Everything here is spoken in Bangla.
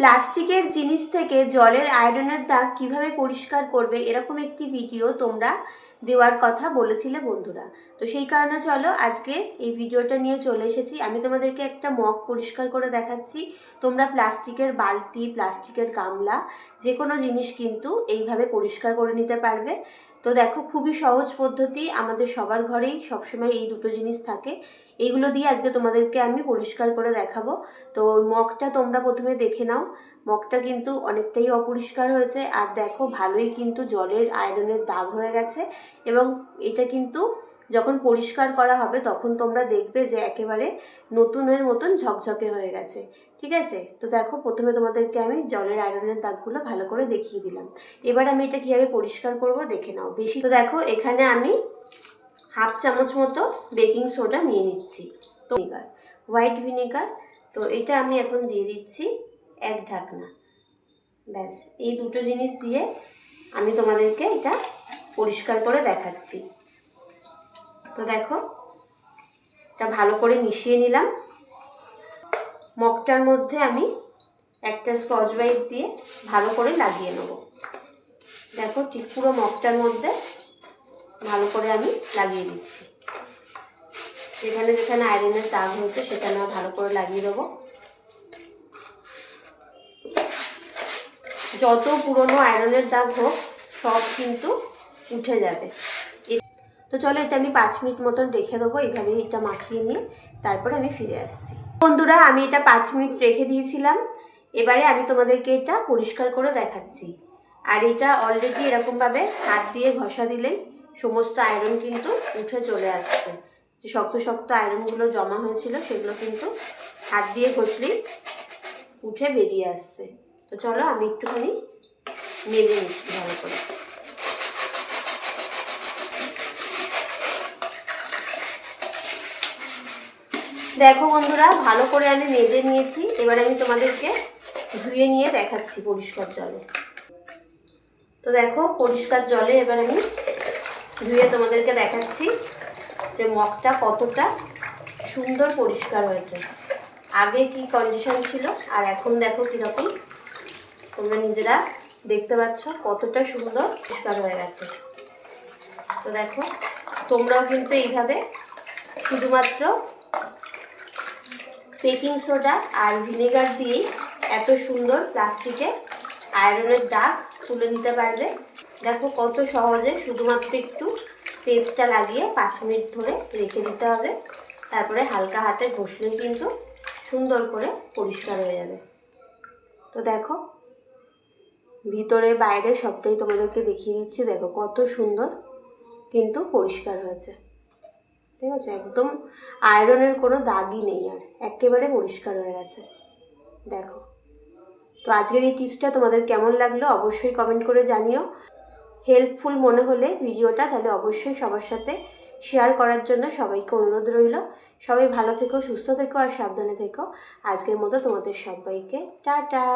প্লাস্টিকের জিনিস থেকে জলের আয়রনের দাগ কীভাবে পরিষ্কার করবে এরকম একটি ভিডিও তোমরা দেওয়ার কথা বলেছিলে বন্ধুরা। তো সেই কারণে চলো আজকে এই ভিডিওটা নিয়ে চলে এসেছি। আমি তোমাদেরকে একটা মগ পরিষ্কার করে দেখাচ্ছি। তোমরা প্লাস্টিকের বালতি, প্লাস্টিকের গামলা যে কোনো জিনিস কিন্তু এইভাবে পরিষ্কার করে নিতে পারবে। তো দেখো, খুবই সহজ পদ্ধতি। আমাদের সবার ঘরেই সবসময় এই দুটো জিনিস থাকে। এইগুলো দিয়ে আজকে তোমাদেরকে আমি পরিষ্কার করে দেখাবো। তো মগটা তোমরা প্রথমে দেখে নাও। মগটা কিন্তু অনেকটাই অপরিষ্কার হয়েছে। আর দেখো, ভালোই কিন্তু জলের আয়রনের দাগ হয়ে গেছে এবং এটা কিন্তু যখন পরিষ্কার করা হবে তখন তোমরা দেখবে যে একেবারে নতুনের মতন ঝকঝকে হয়ে গেছে। ঠিক আছে? তো দেখো, প্রথমে তোমাদেরকে আমি জলের আয়রনের দাগগুলো ভালো করে দেখিয়ে দিলাম। এবার আমি এটা কীভাবে পরিষ্কার করব দেখে নাও। বেশি তো দেখো, এখানে আমি হাফ চামচ মতো বেকিং সোডা নিয়ে নিচ্ছি। তো হোয়াইট ভিনেগার, তো এটা আমি এখন দিয়ে দিচ্ছি। এক ঢাকনা। ব্যাস, এই দুটো জিনিস দিয়ে আমি তোমাদেরকে এটা পরিষ্কার করে দেখাচ্ছি। তো দেখো, এটা ভালো করে মিশিয়ে নিলাম। মগটার মধ্যে আমি একটা স্কচ ব্রাইট দিয়ে ভালো করে লাগিয়ে নেব। দেখো, ঠিক পুরো মগটার মধ্যে ভালো করে আমি লাগিয়ে দিচ্ছি। যেখানে যেখানে আয়রনের দাগ হয়েছে, সেখানে ভালো করে লাগিয়ে দেবো। যত পুরনো আয়রনের দাগ হোক, সব কিন্তু উঠে যাবে। তো চলো এটা আমি পাঁচ মিনিট মতন রেখে দেবো এইভাবে এটা মাখিয়ে নিয়ে তারপরে আমি ফিরে আসছি। বন্ধুরা, আমি এটা পাঁচ মিনিট রেখে দিয়েছিলাম, এবারে আমি তোমাদেরকে এটা পরিষ্কার করে দেখাচ্ছি। আর এটা অলরেডি এরকমভাবে হাত দিয়ে ঘষা দিলেই সমস্ত আয়রন কিন্তু উঠে চলে আসছে। যে শক্ত শক্ত আয়রনগুলো জমা হয়েছিল, সেগুলো কিন্তু হাত দিয়ে ঘষলেই উঠে বেরিয়ে আসছে। তো চলো আমি একটুখানি মেজে নিচ্ছি ভালো করে। দেখো বন্ধুরা, ভালো করে আমি মেজে নিয়েছি। এবার আমি তোমাদেরকে ধুয়ে নিয়ে দেখাচ্ছি পরিষ্কার জলে। তো দেখো, পরিষ্কার জলে এবার আমি ধুয়ে তোমাদেরকে দেখাচ্ছি যে মগটা কতটা সুন্দর পরিষ্কার হয়েছে। আগে কি কন্ডিশন ছিল, আর এখন দেখো কীরকম তোমরা নিজেরা দেখতে পাচ্ছ কতটা সুন্দর পরিষ্কার হয়ে গেছে। তো দেখো, তোমরাও কিন্তু এইভাবে শুধুমাত্র বেকিং সোডা আর ভিনেগার দিয়েই এত সুন্দর প্লাস্টিকে আয়রনের দাগ তুলে নিতে পারবে। দেখো কত সহজে শুধুমাত্র একটু পেস্টটা লাগিয়ে পাঁচ মিনিট ধরে রেখে দিতে হবে। তারপরে হালকা হাতে ঘষলেই কিন্তু সুন্দর করে পরিষ্কার হয়ে যাবে। তো দেখো ভিতরে, বাইরে সবটাই তোমাদেরকে দেখিয়ে দিচ্ছি। দেখো কত সুন্দর কিন্তু পরিষ্কার হয়েছে। ঠিক আছে? একদম আয়রনের কোনো দাগই নেই আর, একেবারে পরিষ্কার হয়ে গেছে। দেখো। তো আজকের এই টিপসটা তোমাদের কেমন লাগল অবশ্যই কমেন্ট করে জানিও। হেল্পফুল মনে হলে ভিডিওটা তাহলে অবশ্যই সবার সাথে শেয়ার করার জন্য সবাইকে অনুরোধ রইল। সবাই ভালো থেকো, সুস্থ থেকো আর সাবধানে থেকো। আজকের মতো তোমাদের সবাইকে টাটা!